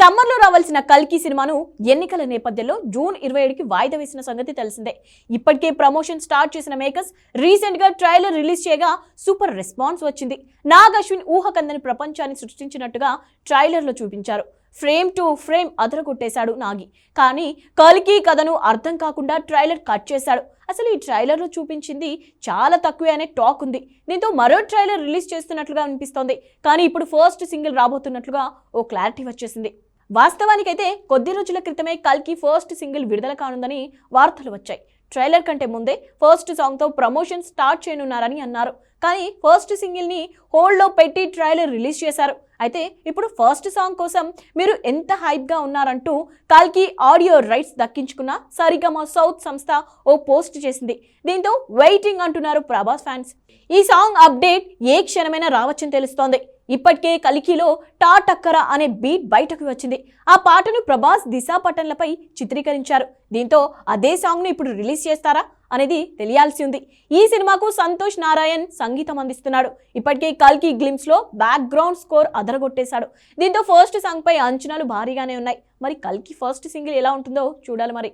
సమ్మర్లో రావాల్సిన కల్కి సినిమాను ఎన్నికల నేపథ్యంలో జూన్ ఇరవై ఏడుకి వాయిదా వేసిన సంగతి తెలిసిందే. ఇప్పటికే ప్రమోషన్ స్టార్ట్ చేసిన మేకర్స్ రీసెంట్గా ట్రైలర్ రిలీజ్ చేయగా సూపర్ రెస్పాన్స్ వచ్చింది. నాగ్ అశ్విన్ ఊహకందని ప్రపంచాన్ని సృష్టించినట్టుగా ట్రైలర్లో చూపించారు. ఫ్రేమ్ టు ఫ్రేమ్ అదరగొట్టేశాడు నాగి. కానీ కల్కి కథను అర్థం కాకుండా ట్రైలర్ కట్ చేశాడు. అసలు ఈ ట్రైలర్లో చూపించింది చాలా తక్కువే అనే టాక్ ఉంది. దీంతో మరో ట్రైలర్ రిలీజ్ చేస్తున్నట్లుగా అనిపిస్తోంది. కానీ ఇప్పుడు ఫస్ట్ సింగిల్ రాబోతున్నట్లుగా ఓ క్లారిటీ వచ్చేసింది. వాస్తవానికైతే కొద్ది రోజుల క్రితమే కల్కి ఫస్ట్ సింగిల్ విడుదల కానుందని వార్తలు వచ్చాయి. ట్రైలర్ కంటే ముందే ఫస్ట్ సాంగ్తో ప్రమోషన్ స్టార్ట్ చేయనున్నారని అన్నారు. కానీ ఫస్ట్ సింగిల్ని హోల్డ్లో పెట్టి ట్రైలర్ రిలీజ్ చేశారు. అయితే ఇప్పుడు ఫస్ట్ సాంగ్ కోసం మీరు ఎంత హైప్గా ఉన్నారంటూ కాల్కి ఆడియో రైట్స్ దక్కించుకున్న సరిగమ సౌత్ సంస్థ ఓ పోస్ట్ చేసింది. దీంతో వెయిటింగ్ అంటున్నారు ప్రభాస్ ఫ్యాన్స్. ఈ సాంగ్ అప్డేట్ ఏ క్షణమైనా రావచ్చని తెలుస్తోంది. ఇప్పటికే కలికిలో టా టక్కర అనే బీట్ బయటకు వచ్చింది. ఆ పాటను ప్రభాస్ దిశా పటంలపై చిత్రీకరించారు. దీంతో అదే సాంగ్ను ఇప్పుడు రిలీజ్ చేస్తారా అనేది తెలియాల్సి ఉంది. ఈ సినిమాకు సంతోష్ నారాయణ్ సంగీతం అందిస్తున్నాడు. ఇప్పటికే కల్కి గ్లిమ్స్లో బ్యాక్గ్రౌండ్ స్కోర్ అదరగొట్టేశాడు. దీంతో ఫస్ట్ సాంగ్పై అంచనాలు భారీగానే ఉన్నాయి. మరి కల్కి ఫస్ట్ సింగిల్ ఎలా ఉంటుందో చూడాలి మరి.